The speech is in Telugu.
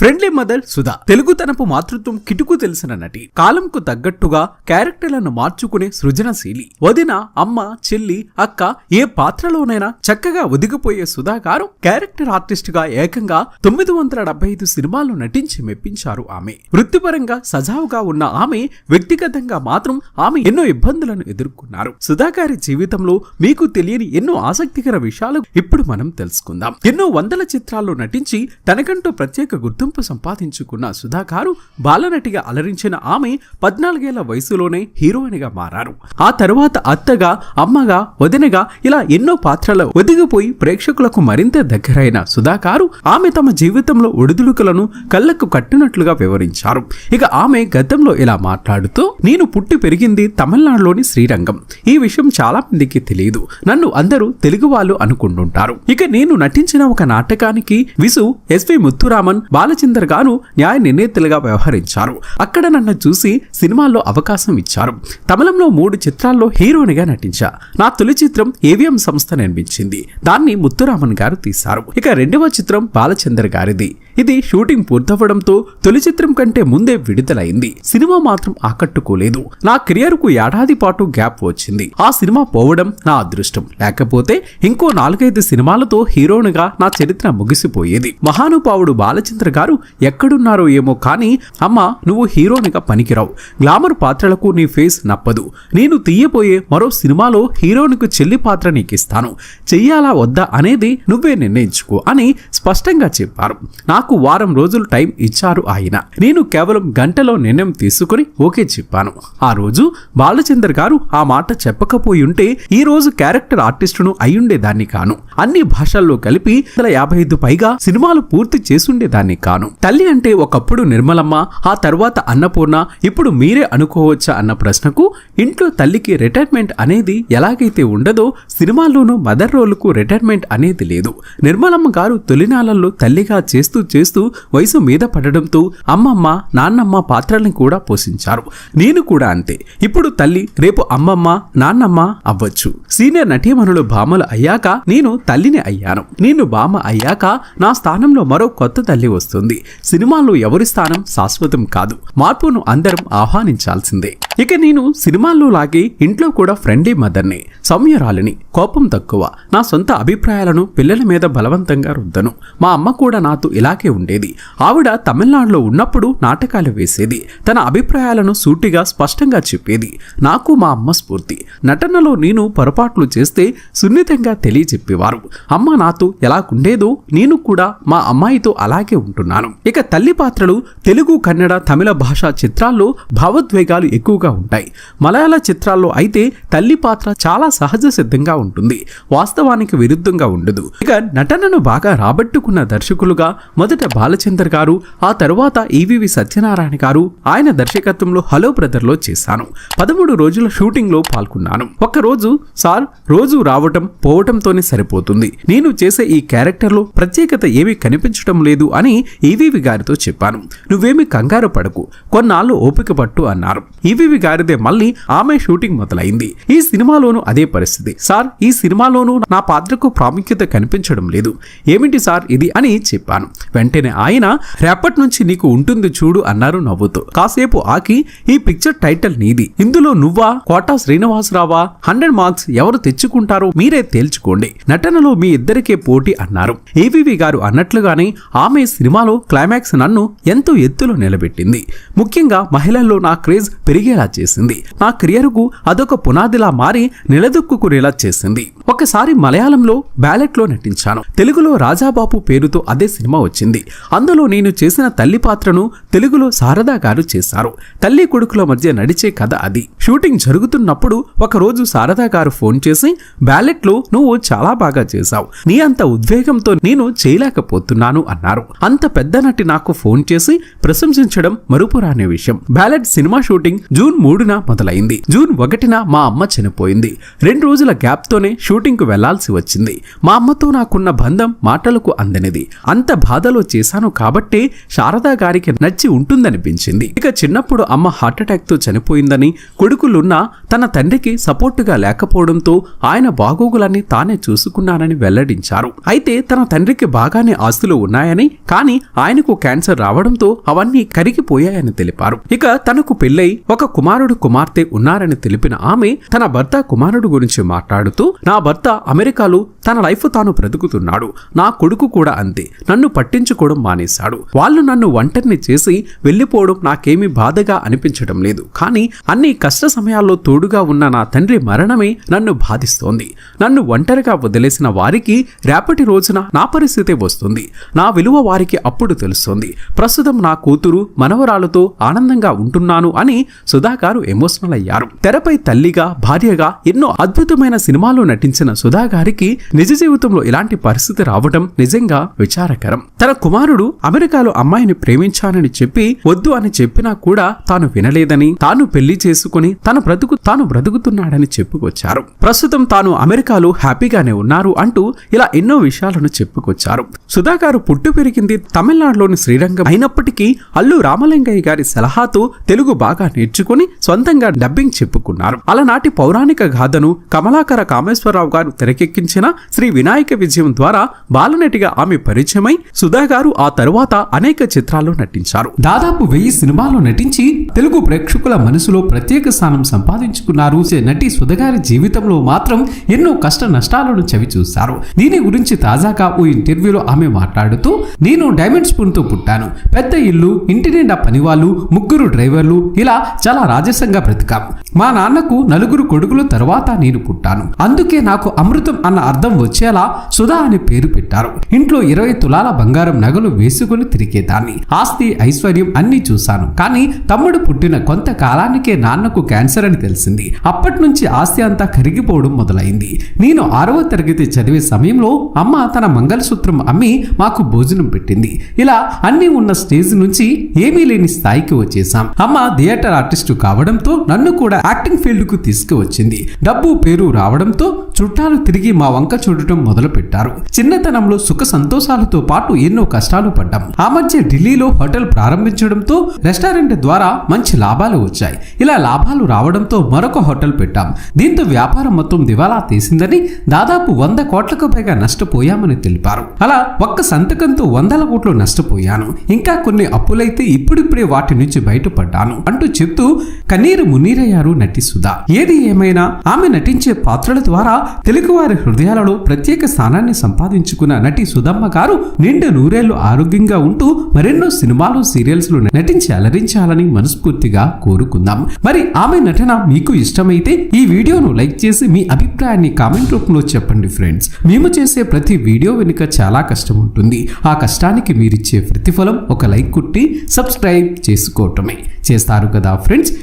ఫ్రెండ్లీ మదర్ సుధా తెలుగుతనపు మాతృత్వం కిటుకు తెలిసిన నటి. కాలంకు తగ్గట్టుగా క్యారెక్టర్లను మార్చుకునే సృజనశీలి. వదిన అమ్మ చెల్లి అక్క ఏ పాత్రలోనైనా చక్కగా ఒదిగిపోయే సుధా గారు క్యారెక్టర్ ఆర్టిస్ట్గా ఏకంగా తొమ్మిది వందల డెబ్బై ఐదు సినిమాలు నటించి మెప్పించారు ఆమె. వృత్తిపరంగా సజావుగా ఉన్న ఆమె వ్యక్తిగతంగా మాత్రం ఆమె ఎన్నో ఇబ్బందులను ఎదుర్కొన్నారు. సుధా గారి జీవితంలో మీకు తెలియని ఎన్నో ఆసక్తికర విషయాలు ఇప్పుడు మనం తెలుసుకుందాం. ఎన్నో వందల చిత్రాల్లో నటించి తనకంటూ ప్రత్యేక గుర్తింపు సంపాదించుకున్న సుధాకారు బాలనటిగా అలరించిన ఆమె పద్నాలుగేళ్ళ వయసులోనే హీరోయిన్గా మారారు. ఆ తరువాత అత్తగా అమ్మగా వదినగా ఇలా ఎన్నో పాత్రలు ఒదిగిపోయి ప్రేక్షకులకు మరింత దగ్గరైన సుధాకారు ఆమె తమ జీవితంలో ఒడిదుడుకులను కళ్ళకు కట్టినట్లుగా వివరించారు. ఇక ఆమె గతంలో ఇలా మాట్లాడుతూ నేను పుట్టి పెరిగింది తమిళనాడులోని శ్రీరంగం. ఈ విషయం చాలా మందికి తెలియదు నన్ను అందరూ తెలుగు వాళ్ళు అనుకుంటుంటారు. ఇక నేను నటించిన ఒక నాటకానికి విసు ఎస్వి ముత్తురామన్ బాల గారు న్యాయ నిర్ణేతలుగా వ్యవహరించారు. అక్కడ నన్ను చూసి సినిమాల్లో అవకాశం ఇచ్చారు. తమిళంలో మూడు చిత్రాల్లో హీరోనిగా నటించా. నా తొలి చిత్రం ఏవిఎం సంస్థ నిర్మించింది. దాన్ని ముత్తురామన్ గారు తీశారు. ఇక రెండవ చిత్రం బాలచందర్ గారిది. ఇది షూటింగ్ పూర్తవడంతో తొలి చిత్రం కంటే ముందే విడుదలైంది. సినిమా మాత్రం ఆకట్టుకోలేదు. నా కెరియర్కు ఏడాది పాటు గ్యాప్ వచ్చింది. ఆ సినిమా పోవడం నా అదృష్టం. లేకపోతే ఇంకో నాలుగైదు సినిమాలతో హీరోనుగా నా చరిత్ర ముగిసిపోయేది. మహానుభావుడు బాలచంద్ర గారు ఎక్కడున్నారో ఏమో కానీ అమ్మ నువ్వు హీరోనిగా పనికిరావు. గ్లామర్ పాత్రలకు నీ ఫేస్ నప్పదు. నేను తీయబోయే మరో సినిమాలో హీరోనికి చెల్లి పాత్ర నీకు ఇస్తాను చెయ్యాలా వద్దా అనేది నువ్వే నిర్ణయించుకో అని స్పష్టంగా చెప్పారు. నాకు వారం రోజులు టైం ఇచ్చారు ఆయన. నేను కేవలం గంటలో నిర్ణయం తీసుకుని ఓకే చెప్పాను. ఆ రోజు బాలచందర్ గారు ఆ మాట చెప్పకపోయి ఉంటే ఈ రోజు క్యారెక్టర్ ఆర్టిస్టును అయ్యుండేదాన్ని కాను. అన్ని భాషల్లో కలిపి వందల యాభై ఐదు పైగా సినిమాలు పూర్తి చేసుండేదాన్ని కాను. తల్లి అంటే ఒకప్పుడు నిర్మలమ్మ ఆ తర్వాత అన్నపూర్ణ ఇప్పుడు మీరే అనుకోవచ్చా అన్న ప్రశ్నకు ఇంట్లో తల్లికి రిటైర్మెంట్ అనేది ఎలాగైతే ఉండదో సినిమాల్లోనూ మదర్ రోల్కు రిటైర్మెంట్ అనేది లేదు. నిర్మలమ్మ గారు తొలినాళ్ళలో తల్లిగా చేస్తూ చేస్తూ వయసు మీద పడడంతో అమ్మమ్మ నాన్నమ్మ పాత్రల్ని కూడా పోషించారు. నేను కూడా అంతే. ఇప్పుడు తల్లి రేపు అమ్మమ్మ నాన్నమ్మ అవ్వచ్చు. సీనియర్ నటీమణులు భామలు అయ్యాక నేను తల్లిని అయ్యాను. నేను బామ అయ్యాక నా స్థానంలో మరో కొత్త తల్లి వస్తుంది. సినిమాల్లో ఎవరి స్థానం శాశ్వతం కాదు. మార్పును అందరం ఆహ్వానించాల్సిందే. ఇక నేను సినిమాల్లో లాగే ఇంట్లో కూడా ఫ్రెండ్లీ మదర్ని సౌమ్యరాలిని కోపం తక్కువ. నా సొంత అభిప్రాయాలను పిల్లల మీద బలవంతంగా రుద్దను. మా అమ్మ కూడా నాతో ఇలాగే ఉండేది. ఆవిడ తమిళనాడులో ఉన్నప్పుడు నాటకాలు వేసేది. తన అభిప్రాయాలను సూటిగా స్పష్టంగా చెప్పేది. నాకు మా అమ్మ స్ఫూర్తి. నటనలో నేను పొరపాట్లు చేస్తే సున్నితంగా తెలియజెప్పేవారు. అమ్మ నాతో ఎలాగుండేదో నేను కూడా మా అమ్మాయితో అలాగే ఉంటున్నాను. ఇక తల్లి పాత్రలు తెలుగు కన్నడ తమిళ భాషా చిత్రాల్లో భావోద్వేగాలు ఎక్కువ ఎక్కువగా ఉంటాయి. మలయాళ చిత్రాల్లో అయితే తల్లి పాత్ర చాలా సహజ సిద్ధంగా ఉంటుంది. వాస్తవానికి విరుద్ధంగా ఉండదు. ఇక నటనను బాగా రాబట్టుకున్న దర్శకులుగా మొదట బాలచందర్ గారు ఆ తర్వాత ఈవివి సత్యనారాయణ గారు ఆయన దర్శకత్వంలో హలో బ్రదర్లో చేశాను. పదమూడు రోజుల షూటింగ్లో పాల్గొన్నాను. రోజు సార్ రోజు రావటం పోవటంతోనే సరిపోతుంది. నేను చేసే ఈ క్యారెక్టర్లో ప్రత్యేకత ఏమీ కనిపించడం లేదు అని ఈవివి గారితో చెప్పాను. నువ్వేమి కంగారు పడకు. కొన్నాళ్ళు ఓపిక పట్టు అన్నారు. ఈవీవి గారిదే మళ్ళీ ఆమె షూటింగ్ మొదలైంది. ఈ సినిమాలోనూ అదే పరిస్థితి. సార్ ఈ సినిమాలోనూ నా పాత్రకు ప్రాముఖ్యత కనిపించడం లేదు. ఏమిటి సార్ ఇది అని చెప్పాను. వెంటనే ఆయన రేపటి నుంచి నీకు ఉంటుంది చూడు అన్నారు నవ్వుతూ. కాసేపు ఆకి ఈ పిక్చర్ టైటిల్ నీది. ఇందులో నువ్వా? కోటా శ్రీనివాసరావా? హండ్రెడ్ మార్క్స్ ఎవరు తెచ్చుకుంటారో మీరే తేల్చుకోండి. నటనలో మీ ఇద్దరికే పోటీ అన్నారు. ఏవివి గారు అన్నట్లుగానే ఆమె సినిమాలో క్లైమాక్స్ నన్ను ఎంతో ఎత్తులో నిలబెట్టింది. ముఖ్యంగా మహిళల్లో నా క్రేజ్ పెరిగే పెరిగేలా చేసింది. నా కెరియర్కు అదొక పునాదిలా మారి నిలదొక్కుకునేలా చేసింది. ఒకసారి మలయాళంలో బ్యాలెట్లో నటించాను. తెలుగులో రాజాబాబు పేరుతో అదే సినిమా వచ్చింది. అందులో నేను చేసిన తల్లి పాత్రను తెలుగులో శారదా గారు చేశారు. తల్లి కొడుకుల మధ్య నడిచే కథ అది. షూటింగ్ జరుగుతున్నప్పుడు ఒక రోజు శారదా గారు ఫోన్ చేసి బ్యాలెట్లో నువ్వు చాలా బాగా చేశావు. నీ అంత ఉద్వేగంతో నేను చేయలేకపోతున్నాను అన్నారు. అంత పెద్ద నటి నాకు ఫోన్ చేసి ప్రశంసించడం మరుపురాని విషయం. Ballet cinema shooting June June మూడున మొదలైంది. జూన్ ఒకటిన మా అమ్మ చనిపోయింది. రెండు రోజుల గ్యాప్ తోనే షూటింగ్కు వెళ్ళాల్సి వచ్చింది. మా అమ్మతో నాకున్న బంధం మాటలకు అందనిది. అంత బాధలో చేశాను కాబట్టి శారదా గారికి నచ్చి ఉంటుందనిపించింది. ఇక చిన్నప్పుడు అమ్మ హార్ట్అటాక్తో చనిపోయిందని కొడుకులున్నా తన తండ్రికి సపోర్టుగా లేకపోవడంతో ఆయన బాగోగులన్నీ తానే చూసుకున్నానని వెల్లడించారు. అయితే తన తండ్రికి బాగానే ఆస్తులు ఉన్నాయని కానీ ఆయనకు క్యాన్సర్ రావడంతో అవన్నీ కరిగిపోయాయని తెలిపారు. ఇక తనకు పెళ్ళై ఒక కుమారుడు కుమార్తె ఉన్నారని తెలిపిన ఆమె తన భర్త కుమారుడు గురించి మాట్లాడుతూ నా భర్త అమెరికాలో తన లైఫ్ తాను బ్రతుకుతున్నాడు. నా కొడుకు కూడా అంతే. నన్ను పట్టించుకోవడం మానేశాడు. వాళ్ళు నన్ను ఒంటరిని చేసి వెళ్ళిపోవడం నాకేమీ బాధగా అనిపించడం లేదు. కానీ అన్ని కష్ట సమయాల్లో తోడుగా ఉన్న నా తండ్రి మరణమే నన్ను బాధిస్తోంది. నన్ను ఒంటరిగా వదిలేసిన వారికి రేపటి రోజున నా పరిస్థితి వస్తుంది. నా విలువ వారికి అప్పుడు తెలుస్తుంది. ప్రస్తుతం నా కూతురు మనవరాలతో ఆనందంగా ఉంటున్నాను అని సుధాకారు ఎమోషనల్ అయ్యారు. తెరపై తల్లిగా భార్యగా ఎన్నో అద్భుతమైన సినిమాలు నటించిన సుధాగారికి నిజ జీవితంలో ఇలాంటి పరిస్థితి రావడం నిజంగా విచారకరం. తన కుమారుడు అమెరికాలో అమ్మాయిని ప్రేమించానని చెప్పి వద్దు అని చెప్పినా కూడా తాను వినలేదని తాను పెళ్ళి చేసుకుని తన బ్రతుకు తాను బ్రతుకుతున్నాడని చెప్పుకొచ్చారు. ప్రస్తుతం తాను అమెరికాలో హ్యాపీగానే ఉన్నారు అంటూ ఇలా ఎన్నో విషయాలను చెప్పుకొచ్చారు. సుధాకారు పుట్టు పెరిగింది తమిళనాడులోని శ్రీరంగం అయినప్పటికీ అల్లు రామలింగయ్య గారి సలహాతో తెలుగు బాగా నేర్చుకుని సొంతంగా డబ్బింగ్ చెప్పుకున్నారు. అలనాటి పౌరాణిక గాథను కమలాకర కామేశ్వరరావు గారు తెరకెక్కించిన శ్రీ వినాయక విజయం ద్వారా బాలనటిగా ఆమె పరిచయమై సుధా గారు ఆ తరువాత అనేక చిత్రాల్లో నటించారు. దాదాపు వెయ్యి సినిమాల్లో నటించి తెలుగు ప్రేక్షకుల మనసులో ప్రత్యేక స్థానం సంపాదించుకున్నారు. నటి సుధగారి జీవితంలో మాత్రం ఎన్నో కష్ట నష్టాలను చవిచూశారు దీని గురించి తాజాగా ఓ ఇంటర్వ్యూలో ఆమె మాట్లాడుతూ నేను డైమండ్ స్పూన్తో పుట్టాను. పెద్ద ఇల్లు ఇంటి నిండా పనివాళ్ళు ముగ్గురు డ్రైవర్లు ఇలా చాలా రాజసంగా బ్రతికాం. మా నాన్నకు నలుగురు కొడుకుల తర్వాత నేను పుట్టాను. అందుకే నాకు అమృతం అన్న అర్థం వచ్చేలా సుధా అని పేరు పెట్టారు. ఇంట్లో ఇరవై తులాల బంగారం నగలు వేసుకుని తిరిగేదాన్ని. ఆస్తి ఐశ్వర్యం అన్ని చూశాను. కానీ తమ్ముడు పుట్టిన కొంత కాలానికే నాన్నకు క్యాన్సర్ అని తెలిసింది. అప్పటి నుంచి ఆస్తి అంతా కరిగిపోవడం మొదలైంది. నేను ఆరవ తరగతి చదివే సమయంలో అమ్మ తన మంగళసూత్రం అమ్మి మాకు భోజనం పెట్టింది. ఇలా అన్ని ఉన్న స్టేజ్ నుంచి ఏమీ లేని స్థాయికి వచ్చేసాం అమ్మ థియేటర్ ఆర్టిస్టు కావడంతో నన్ను కూడా యాక్టింగ్ ఫీల్డ్కు తీసుకువచ్చింది. డబ్బు పేరు రావడంతో చుట్టాలు తిరిగి మా వంక చూడటం మొదలు పెట్టారు చిన్నతనంలో సుఖ సంతోషాలతో పాటు ఎన్నో కష్టాలు పడ్డాం. ఆ మధ్య ఢిల్లీలో హోటల్ ప్రారంభించడంతో రెస్టారెంట్ ద్వారా మంచి లాభాలు వచ్చాయి. ఇలా లాభాలు రావడంతో మరొక హోటల్ పెట్టాం. దీంతో వ్యాపారం మొత్తం దివాలా తీసిందని దాదాపు వంద కోట్లకు పైగా నష్టపోయామని తెలిపారు. అలా ఒక్క సంతకంతో వందల కోట్లు నష్టపోయాను. ఇంకా కొన్ని అప్పులైతే ఇప్పుడిప్పుడే వాటి నుంచి బయటపడ్డాను అంటూ చెప్తూ కన్నీరు మున్నీరయ్యారు నటి సుధా. ఏది ఏమైనా ఆమె నటించే పాత్రల ద్వారా తెలుగువారి హృదయాలలో ప్రత్యేక స్థానాన్ని సంపాదించుకున్న నటి సుధమ్మ గారు నిండు నూరేళ్ళు ఆరోగ్యంగా ఉంటూ మరెన్నో సినిమాలు సీరియల్స్లో నటించి అలరించాలని మనస్ఫూర్తిగా కోరుకుందాం. మరి ఆమె నటన మీకు ఇష్టమైతే ఈ వీడియోను లైక్ చేసి మీ అభిప్రాయాన్ని కామెంట్ రూపంలో చెప్పండి ఫ్రెండ్స్. మేము చేసే ప్రతి వీడియో వెనుక చాలా కష్టం ఉంటుంది. ఆ కష్టానికి మీరిచ్చే ప్రతిఫలం ఒక లైక్ కుట్టి సబ్స్క్రైబ్ చేసుకోవటమే. చేస్తారు కదా ఫ్రెండ్స్?